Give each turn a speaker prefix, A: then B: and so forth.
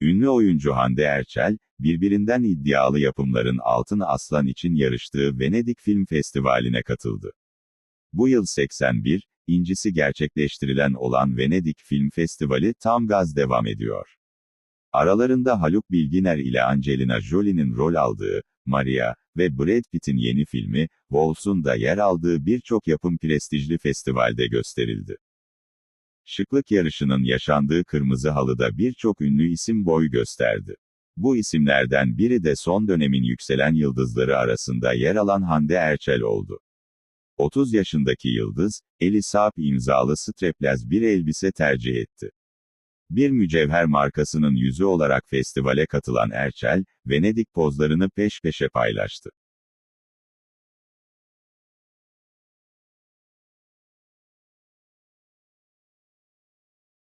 A: Ünlü oyuncu Hande Erçel, birbirinden iddialı yapımların Altın Aslan için yarıştığı Venedik Film Festivali'ne katıldı. Bu yıl 81, incisi gerçekleştirilen olan Venedik Film Festivali tam gaz devam ediyor. Aralarında Haluk Bilginer ile Angelina Jolie'nin rol aldığı, Maria ve Brad Pitt'in yeni filmi, Wolfs'un da yer aldığı birçok yapım prestijli festivalde gösterildi. Şıklık yarışının yaşandığı kırmızı halıda birçok ünlü isim boy gösterdi. Bu isimlerden biri de son dönemin yükselen yıldızları arasında yer alan Hande Erçel oldu. 30 yaşındaki yıldız, eli Saab imzalı strapless bir elbise tercih etti. Bir mücevher markasının yüzü olarak festivale katılan Erçel, Venedik pozlarını peş peşe paylaştı.